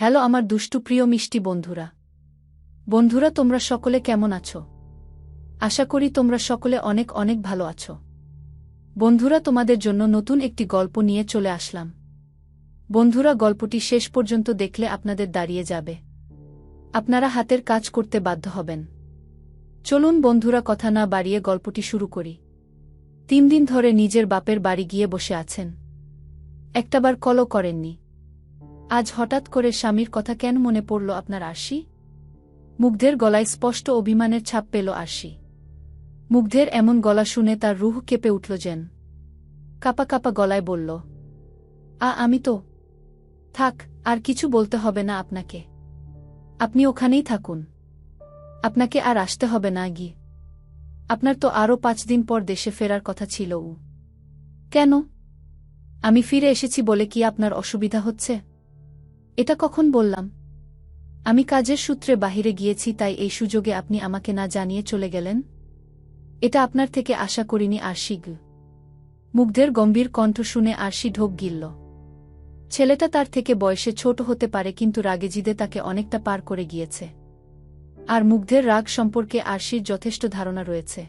Hello আমার দুষ্টু প্রিয় মিষ্টি বন্ধুরা। বন্ধুরা, তোমরা সকলে কেমন আছো? আশা করি তোমরা সকলে অনেক অনেক ভালো আছো। বন্ধুরা, তোমাদের জন্য নতুন একটি গল্প নিয়ে চলে আসলাম। বন্ধুরা, গল্পটি শেষ পর্যন্ত দেখলে আপনাদের দাঁড়িয়ে যাবে। আপনারা হাতের কাজ করতে বাধ্য হবেন। চলুন বন্ধুরা, কথা না বাড়িয়ে গল্পটি শুরু করি। তিন দিন ধরে নিজের বাপের বাড়ি গিয়ে বসে আছেন। একটাবার কলও করেননি। আজ হঠাৎ করে স্বামীর কথা কেন মনে পড়ল আপনার আশি মুগ্ধের গলায় স্পষ্ট অভিমানের ছাপ পেল আশি মুগ্ধের এমন গলা শুনে তার রুহ কেঁপে উঠল যেন। কাপা কাপা গলায় বলল, আ, আমি তো। থাক, আর কিছু বলতে হবে না আপনাকে। আপনি ওখানেই থাকুন। আপনাকে আর আসতে হবে না গিয়ে আপনার তো আরও পাঁচ দিন পর দেশে ফেরার কথা ছিল, উ। কেন? আমি ফিরে এসেছি বলে কি আপনার অসুবিধা হচ্ছে? এটা কখন বললাম? আমি কাজের সূত্রে বাহিরে গিয়েছি, তাই এই সুযোগে আপনি আমাকে না জানিয়ে চলে গেলেন? এটা আপনার থেকে আশা করিনি আরশি গ মুগ্ধের গম্ভীর কণ্ঠ শুনে আরশি ঢোক গিলল। ছেলেটা তার থেকে বয়সে ছোট হতে পারে, কিন্তু রাগে জিদে তাকে অনেকটা পার করে গিয়েছে। আর মুগ্ধের রাগ সম্পর্কে আরশির যথেষ্ট ধারণা রয়েছে।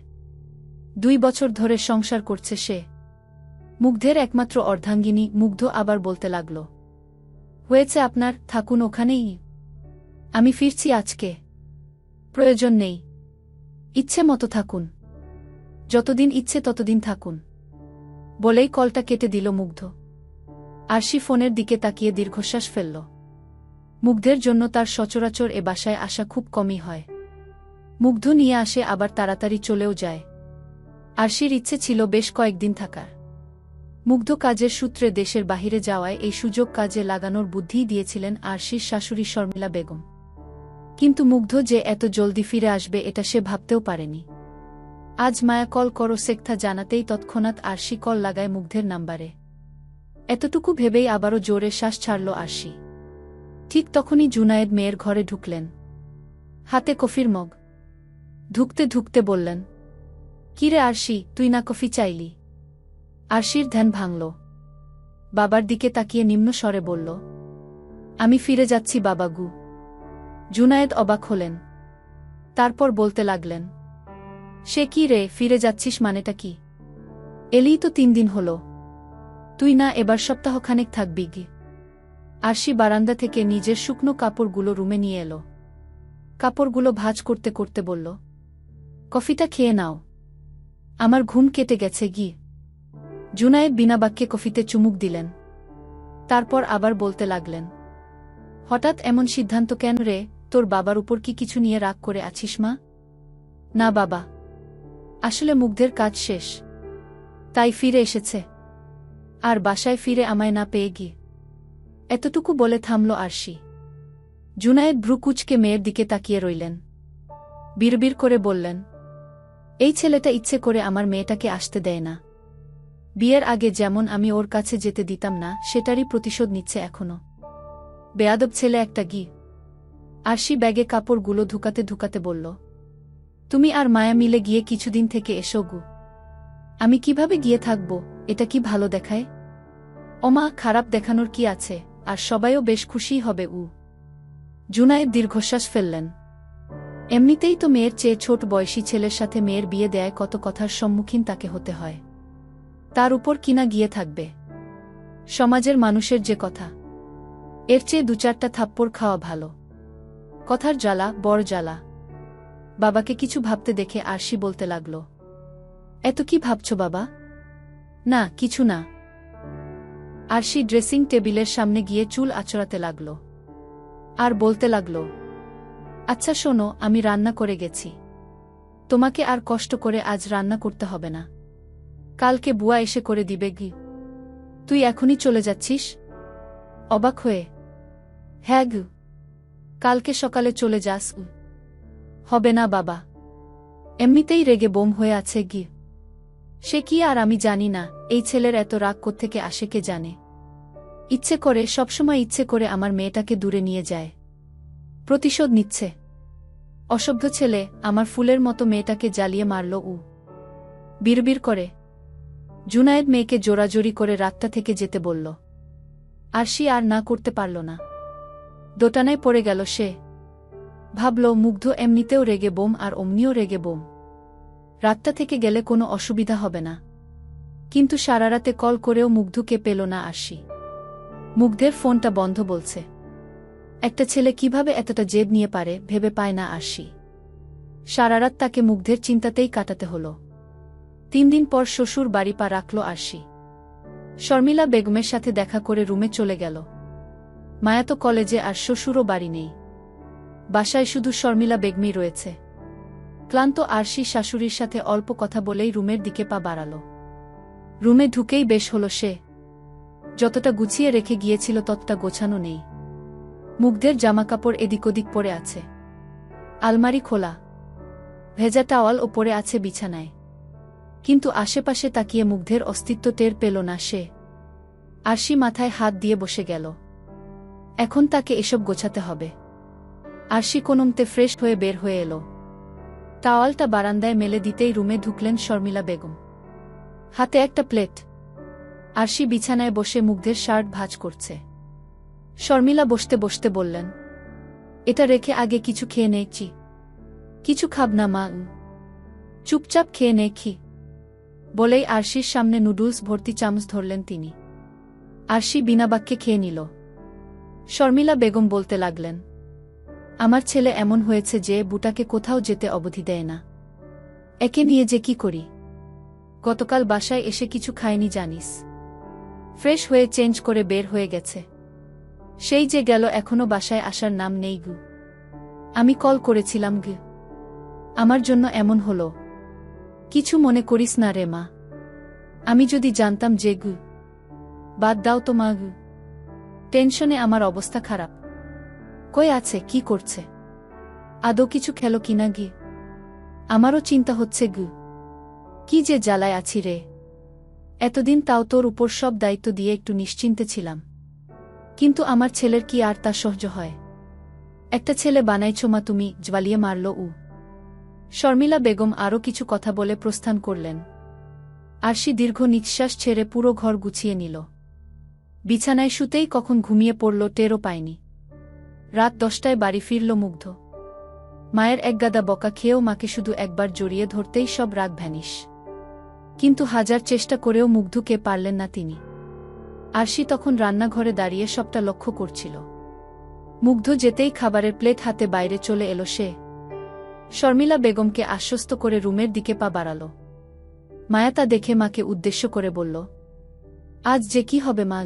দুই বছর ধরে সংসার করছে সে। মুগ্ধের একমাত্র অর্ধাঙ্গিনী মুগ্ধ আবার বলতে লাগল হয়েছে আপনার, থাকুন ওখানেই। আমি ফিরছি আজকে। প্রয়োজন নেই। ইচ্ছে মতো থাকুন। যতদিন ইচ্ছে ততদিন থাকুন। বলেই কলটা কেটে দিল মুগ্ধ। আরশি ফোনের দিকে তাকিয়ে দীর্ঘশ্বাস ফেলল। মুগ্ধের জন্য তার সচরাচর এ বাসায় আসা খুব কমই হয়। মুগ্ধ নিয়ে আসে আবার তাড়াতাড়ি চলেও যায়। আরশির ইচ্ছে ছিল বেশ কয়েকদিন থাকার। মুগ্ধ কাজের সূত্রে দেশের বাহিরে যাওয়ায় এই সুযোগ কাজে লাগানোর বুদ্ধিই দিয়েছিলেন আরশির শাশুড়ি শর্মিলা বেগম। কিন্তু মুগ্ধ যে এত জলদি ফিরে আসবে এটা সে ভাবতেও পারেনি। আজ মায়া কল করো সেক্থা জানাতেই তৎক্ষণাৎ আরশি কল লাগায় মুগ্ধের নাম্বারে। এতটুকু ভেবেই আবারও জোরে শ্বাস ছাড়ল আরশি। ঠিক তখনই জুনায়েদ মেয়ের ঘরে ঢুকলেন। হাতে কফির মগ। ঢুকতে ঢুকতে বললেন, কিরে আরশি, তুই না কফি চাইলি? আরশির ধ্যান ভাঙল। বাবার দিকে তাকিয়ে নিম্ন স্বরে বলল, আমি ফিরে যাচ্ছি বাবাগু জুনায়েদ অবাক হলেন। তারপর বলতে লাগলেন, সে কি রে, ফিরে যাচ্ছিস মানেটা কি? এলেই তো তিন দিন হল। তুই না এবার সপ্তাহখানেক থাকবি গি। আরশি বারান্দা থেকে নিজের শুকনো কাপড়গুলো রুমে নিয়ে এলো। কাপড়গুলো ভাজ করতে করতে বলল, কফিটা খেয়ে নাও। আমার ঘুম কেটে গেছে গি। জুনায়েদ বিনা বাক্যে কফিতে চুমুক দিলেন। তারপর আবার বলতে লাগলেন, হঠাৎ এমন সিদ্ধান্ত কেন রে? তোর বাবার উপর কি কিছু নিয়ে রাগ করে আছিস মা? না বাবা। আসলে মুগ্ধের কাজ শেষ। তাই ফিরে এসেছে। আর বাসায় ফিরে আমায় না পেয়ে গিয়ে। এতটুকু বলে থামল আরশি। জুনায়েদ ভ্রুকুচকে মেয়ের দিকে তাকিয়ে রইলেন। বিড়বিড় করে বললেন, এই ছেলেটা ইচ্ছে করে আমার মেয়েটাকে আসতে দেয় না। বিয়ের আগে যেমন আমি ওর কাছে যেতে দিতাম না, সেটারই প্রতিশোধ নিচ্ছে এখনও। বেয়াদব ছেলে একটা গি। আরশি ব্যাগে কাপড়গুলো ধুকাতে ধুকাতে বলল, তুমি আর মায়া মিলে গিয়ে কিছুদিন থেকে এসো গু। আমি কীভাবে গিয়ে থাকব, এটা কি ভালো দেখায়? ওমা, খারাপ দেখানোর কি আছে, আর সবাইও বেশ খুশি হবে উ। জুনায়েদ দীর্ঘশ্বাস ফেললেন। এমনিতেই তো মেয়ের চেয়ে ছোট বয়সী ছেলের সাথে মেয়ের বিয়ে দেয় কত কথার সম্মুখীন তাকে হতে হয়। তার উপর কিনা গিয়ে থাকবে। সমাজের মানুষের যে কথা। এর চেয়ে দু চারটা থাপ্পড় খাওয়া ভালো। কথার জ্বালা, বড় জ্বালা। বাবাকে কিছু ভাবতে দেখে আরশি বলতে লাগল, এত কি ভাবছ বাবা? না, কিছু না। আরশি ড্রেসিং টেবিলের সামনে গিয়ে চুল আচড়াতে লাগল। আর বলতে লাগল আচ্ছা শোনো, আমি রান্না করে গেছি। তোমাকে আর কষ্ট করে আজ রান্না করতে হবে না। কালকে বুয়া এসে করে দিবে গি। তুই এখনই চলে যাচ্ছিস? অবাক হয়ে। হ্যাঁ গু। কালকে সকালে চলে যাস হবে না বাবা। এমনিতেই রেগে বোম হয়ে আছে গি। সে কি আর আমি জানি না, এই ছেলের এত রাগ কোত্থেকে আসে কে জানে। ইচ্ছে করে, সবসময় ইচ্ছে করে আমার মেয়েটাকে দূরে নিয়ে যায়। প্রতিশোধ নিচ্ছে। অসভ্য ছেলে, আমার ফুলের মতো মেয়েটাকে জ্বালিয়ে মারল উ। বিড়বিড় করে। জুনায়েদ মেয়েকে জোরাজোরি করে রাতটা থেকে যেতে বলল। আর আরশি আর না করতে পারল না। দোটানায় পড়ে গেল সে। ভাবল, মুগ্ধ এমনিতেও রেগে বোম আর অমনিও রেগে বোম। রাতটা থেকে গেলে কোনো অসুবিধা হবে না। কিন্তু সারারাতে কল করেও মুগ্ধকে পেল না আসি মুগ্ধের ফোনটা বন্ধ বলছে। একটা ছেলে কীভাবে এতটা জেদ নিয়ে পারে, ভেবে পায় না আসি সারারাত তাকে মুগ্ধের চিন্তাতেই কাটাতে হল। তিন দিন পর শ্বশুর বাড়ি পা রাখল আরশি। শর্মিলা বেগমের সাথে দেখা করে রুমে চলে গেল। মায়া তো কলেজে আর শ্বশুরও বাড়ি নেই। বাসায় শুধু শর্মিলা বেগমই রয়েছে। ক্লান্ত আরশি শাশুড়ির সাথে অল্প কথা বলেই রুমের দিকে পা বাড়াল। রুমে ঢুকেই বেশ হল সে। যতটা গুছিয়ে রেখে গিয়েছিল ততটা গোছানো নেই। মুগ্ধের জামাকাপড় এদিক ওদিক পড়ে আছে। আলমারি খোলা। ভেজা টাওয়াল ও পড়ে আছে বিছানায়। কিন্তু আশেপাশে তাকিয়ে মুগ্ধের অস্তিত্ব টের পেল না সে। আরশি মাথায় হাত দিয়ে বসে গেল। এখন তাকে এসব গোছাতে হবে। আরশি কোনমতে ফ্রেশ হয়ে বের হয়ে এলো। টাওয়ালটা বারান্দায় মেলে দিতেই রুমে ঢুকলেন শর্মিলা বেগম। হাতে একটা প্লেট। আরশি বিছানায় বসে মুগ্ধের শার্ট ভাঁজ করছে। শর্মিলা বসতে বসতে বললেন, এটা রেখে আগে কিছু খেয়ে নেছি কিছু খাব না মা চুপচাপ খেয়ে নেখি বলেই আরশির সামনে নুডলস ভর্তি চামচ ধরলেন তিনি। আরশি বিনা বাক্যে খেয়ে নিল। শর্মিলা বেগম বলতে লাগলেন, আমার ছেলে এমন হয়েছে যে বুটাকে কোথাও যেতে অবধি দেয় না। একে নিয়ে যে কি করি? গতকাল বাসায় এসে কিছু খায়নি জানিস। ফ্রেশ হয়ে চেঞ্জ করে বের হয়ে গেছে। সেই যে গেল এখনও বাসায় আসার নাম নেই গু। আমি কল করেছিলাম গু। আমার জন্য এমন হলো। কিছু মনে করিস না রে মা। আমি যদি জানতাম যে গু, বাদ দাও তো মা গু। টেনশনে আমার অবস্থা খারাপ। কই আছে, কি করছে? আদৌ কিছু খেলো কিনা গি আমারও চিন্তা হচ্ছে গু। কি যে জ্বালায় আছি রে। এতদিন তাও তোর উপর সব দায়িত্ব দিয়ে একটু নিশ্চিন্তে ছিলাম। কিন্তু আমার ছেলের কি আর তা সহ্য হয়? একটা ছেলে বানাইছো মা, তুমি জ্বালিয়ে মারল উ। শর্মিলা বেগম আরও কিছু কথা বলে প্রস্থান করলেন। আরশি দীর্ঘ নিঃশ্বাস ছেড়ে পুরো ঘর গুছিয়ে নিল। বিছানায় শুতেই কখন ঘুমিয়ে পড়ল টেরও পায়নি। রাত দশটায় বাড়ি ফিরল মুগ্ধ। মায়ের একগাদা বকা খেয়েও মাকে শুধু একবার জড়িয়ে ধরতেই সব রাগ ভ্যানিস কিন্তু হাজার চেষ্টা করেও মুগ্ধকে পারলেন না তিনি। আরশি তখন রান্নাঘরে দাঁড়িয়ে সবটা লক্ষ্য করছিল। মুগ্ধ যেতেই খাবারের প্লেট হাতে বাইরে চলে এলো সে। শর্মিলা বেগমকে আশ্বস্ত করে রুমের দিকে পা বাড়াল। মায়া তা দেখে মাকে উদ্দেশ্য করে বলল, আজ যে কি হবে মা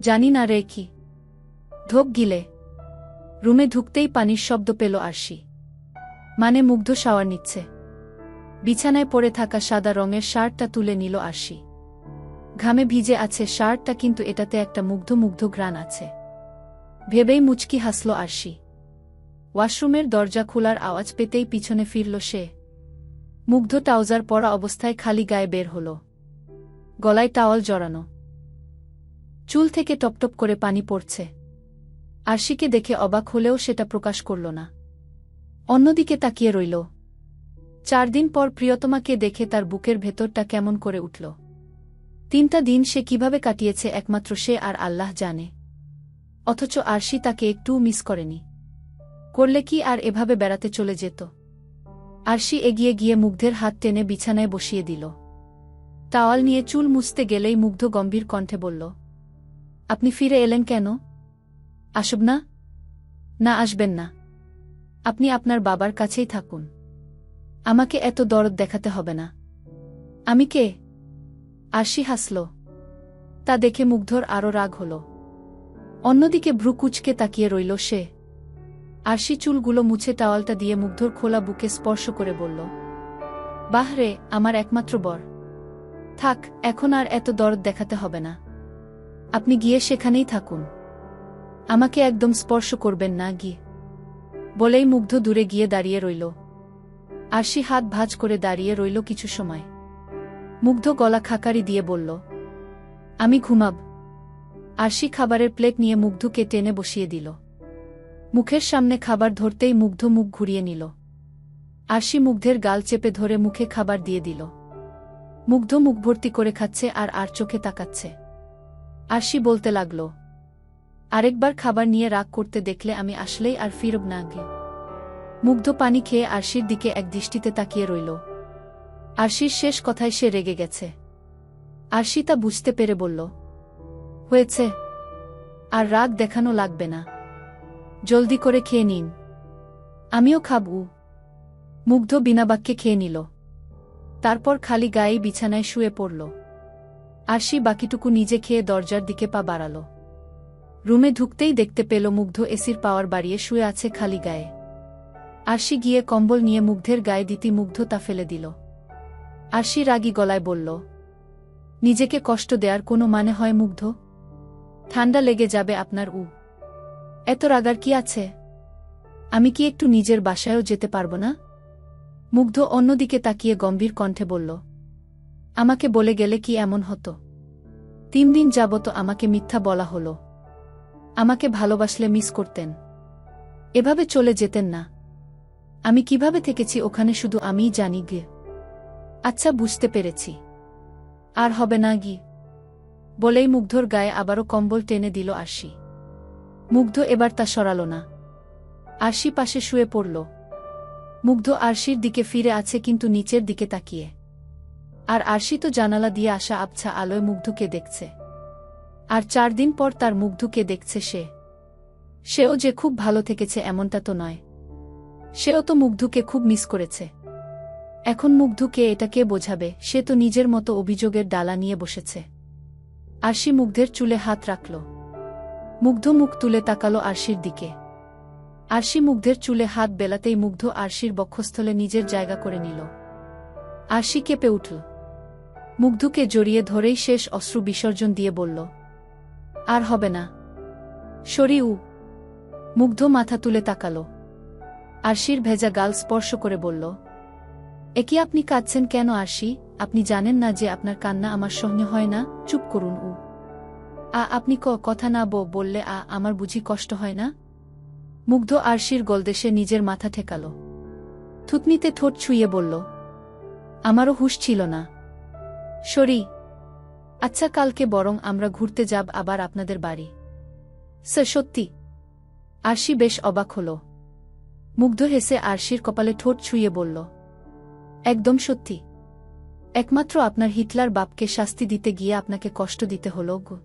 জানি না রে কি। ঢোক গিলে। রুমে ঢুকতেই পানির শব্দ পেল আরশি। মানে মুগ্ধ শাওয়ার নিচ্ছে। বিছানায় পড়ে থাকা সাদা রঙের শার্টটা তুলে নিল আরশি। ঘামে ভিজে আছে শার্টটা, কিন্তু এটাতে একটা মুগ্ধ মুগ্ধ ঘ্রাণ আছে। ভেবেই মুচকি হাসল আরশি। ওয়াশরুমের দরজা খোলার আওয়াজ পেতেই পিছনে ফিরল সে। মুগ্ধ ট্রাউজার পরা অবস্থায় খালি গায়ে বের হল। গলায় টাওয়াল জড়ানো। চুল থেকে টপটপ করে পানি পড়ছে। আরশিকে দেখে অবাক হলেও সেটা প্রকাশ করল না। অন্যদিকে তাকিয়ে রইল। চার দিন পর প্রিয়তমাকে দেখে তার বুকের ভেতরটা কেমন করে উঠল। তিনটা দিন সে কীভাবে কাটিয়েছে একমাত্র সে আর আল্লাহ জানে। অথচ আরশি তাকে একটুও মিস করেনি। করলে কি আর এভাবে বেড়াতে চলে যেত? আরশি এগিয়ে গিয়ে মুগ্ধের হাত টেনে বিছানায় বসিয়ে দিল। তাওয়াল নিয়ে চুল মুছতে গেলেই মুগ্ধ গম্ভীর কণ্ঠে বলল, আপনি ফিরে এলেন কেন? আসব না। না, আসবেন না। আপনি আপনার বাবার কাছেই থাকুন। আমাকে এত দরদ দেখাতে হবে না। আমি কে? আরশি হাসল। তা দেখে মুগ্ধর আরও রাগ হল। অন্যদিকে ভ্রুকুচকে তাকিয়ে রইল সে। আরশি চুলগুলো মুছে টাওয়ালটা দিয়ে মুগ্ধর খোলা বুকে স্পর্শ করে বলল বাহ রে আমার একমাত্র বর। থাক, এখন আর এত দরদ দেখাতে হবে না। আপনি গিয়ে সেখানেই থাকুন। আমাকে একদম স্পর্শ করবেন না গিয়ে বলেই মুগ্ধ দূরে গিয়ে দাঁড়িয়ে রইল। আরশি হাত ভাঁজ করে দাঁড়িয়ে রইল কিছু সময়। মুগ্ধ গলা খাকারি দিয়ে বলল, আমি ঘুমাব আরশি খাবারের প্লেট নিয়ে মুগ্ধকে টেনে বসিয়ে দিল। মুখের সামনে খাবার ধরতেই মুগ্ধ মুখ ঘুরিয়ে নিল। আরশি মুগ্ধের গাল চেপে ধরে মুখে খাবার দিয়ে দিল। মুগ্ধ মুখ ভর্তি করে খাচ্ছে আর আর চোখে তাকাচ্ছে। আরশি বলতে লাগল, আরেকবার খাবার নিয়ে রাগ করতে দেখলে আমি আসলেই আর ফিরব না গে মুগ্ধ পানি খেয়ে আরশির দিকে এক দৃষ্টিতে তাকিয়ে রইল। আরশির শেষ কথায় সে রেগে গেছে। আরশি তা বুঝতে পেরে বলল, হয়েছে। আর রাগ দেখানো লাগবে না। জলদি করে খেয়ে নিন। আমিও খাবু। মুগ্ধ বিনা বাক্যে খেয়ে নিল। তারপর খালি গায়ে বিছানায় শুয়ে পড়ল। আরশি বাকিটুকু নিজে খেয়ে দরজার দিকে পা বাড়াল। রুমে ঢুকতেই দেখতে পেল মুগ্ধ এসির পাওয়ার বাড়িয়ে শুয়ে আছে খালি গায়ে। আরশি গিয়ে কম্বল নিয়ে মুগ্ধের গায়ে দিতি মুগ্ধ তা ফেলে দিল। আরশি রাগী গলায় বলল, নিজেকে কষ্ট দেয়ার কোনো মানে হয় মুগ্ধ? ঠান্ডা লেগে যাবে আপনার উ। এত রাগার কি আছে? আমি কি একটু নিজের বাসায়ও যেতে পারব না? মুগ্ধ অন্যদিকে তাকিয়ে গম্ভীর কণ্ঠে বলল, আমাকে বলে গেলে কি এমন হতো? তিন দিন যাবত আমাকে মিথ্যা বলা হলো। আমাকে ভালোবাসলে মিস করতেন। এভাবে চলে যেতেন না। আমি কীভাবে থেকেছি ওখানে শুধু আমিই জানি গে। আচ্ছা বুঝতে পেরেছি। আর হবে না গি। বলেই মুগ্ধর গায়ে আবারও কম্বল টেনে দিল আরশি। মুগ্ধ এবার তা সরাল না। আরশি পাশে শুয়ে পড়ল। মুগ্ধ আরশির দিকে ফিরে আছে কিন্তু নিচের দিকে তাকিয়ে। আর আরশি তো জানালা দিয়ে আসা আবছা আলোয় মুগ্ধকে দেখছে। আর চার দিন পর তার মুগ্ধকে দেখছে সে। সেও যে খুব ভালো থেকেছে এমনটা তো নয়। সেও তো মুগ্ধকে খুব মিস করেছে। এখন মুগ্ধকে এটা কে বোঝাবে? সে তো নিজের মতো অভিযোগের ডালা নিয়ে বসেছে। আরশি মুগ্ধের চুলে হাত রাখল। মুগ্ধ মুখ তুলে তাকালো আরশির দিকে। আরশি মুগ্ধের চুলে হাত বেলাতেই মুগ্ধ আরশির বক্ষস্থলে নিজের জায়গা করে নিল। আরশি কেঁপে উঠল। মুগ্ধকে জড়িয়ে ধরেই শেষ অশ্রু বিসর্জন দিয়ে বলল, আর হবে না। সরি উ মুগ্ধ মাথা তুলে তাকালো। আরশির ভেজা গাল স্পর্শ করে বলল, একি আপনি কাঁদছেন কেন আরশি? আপনি জানেন না যে আপনার কান্না আমার সহ্য হয় না? চুপ করুন, উ। আ, আপনি ক, কথা না বো, বললে আ, আমার বুঝি কষ্ট হয় না? মুগ্ধ আরশির গলদেশে নিজের মাথা ঠেকাল। থুতনিতে ঠোঁট ছুঁয়ে বলল, আমারও হুশ ছিল না। সরি। আচ্ছা কালকে বরং আমরা ঘুরতে যাব আবার আপনাদের বাড়ি। স্যার, সত্যি। আরশি বেশ অবাক হল। মুগ্ধ হেসে আরশির কপালে ঠোঁট ছুঁয়ে বলল, একদম সত্যি। একমাত্র আপনার হিটলার বাপকে শাস্তি দিতে গিয়ে আপনাকে কষ্ট দিতে হল, গু।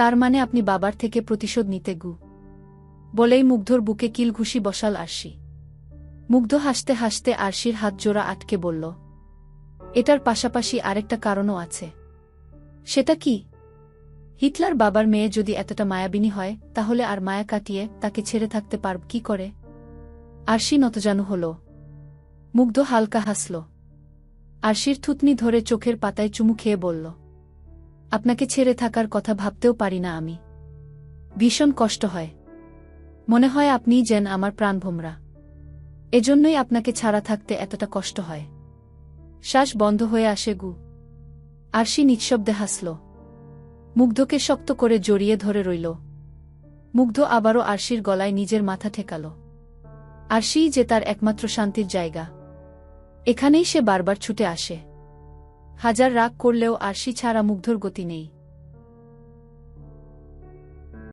তার মানে আপনি বাবার থেকে প্রতিশোধ নিতে গু। বলেই মুগ্ধর বুকে কিল ঘুষি বসাল আরশি। মুগ্ধ হাসতে হাসতে আরশির হাত জোড়া আটকে বলল, এটার পাশাপাশি আরেকটা কারণও আছে। সেটা কি? হিটলার বাবার মেয়ে যদি এতটা মায়াবিনী হয়, তাহলে আর মায়া কাটিয়ে তাকে ছেড়ে থাকতে পারব কি করে? আরশি নতজানু হল। মুগ্ধ হালকা হাসল। আরশির থুতনি ধরে চোখের পাতায় চুমু খেয়ে বলল আপনাকে ছেড়ে থাকার কথা ভাবতেও পারি না আমি। ভীষণ কষ্ট হয়। মনে হয় আপনিই যেন আমার প্রাণভোমরা এজন্যই আপনাকে ছাড়া থাকতে এতটা কষ্ট হয়। শ্বাস বন্ধ হয়ে আসে গু। আরশি নিঃশব্দে হাসল। মুগ্ধকে শক্ত করে জড়িয়ে ধরে রইল। মুগ্ধ আবারও আরশির গলায় নিজের মাথা ঠেকাল। আরশিই যে তার একমাত্র শান্তির জায়গা। এখানেই সে বারবার ছুটে আসে। হাজার রাগ করলেও আরশি ছাড়া মুগ্ধর গতি নেই।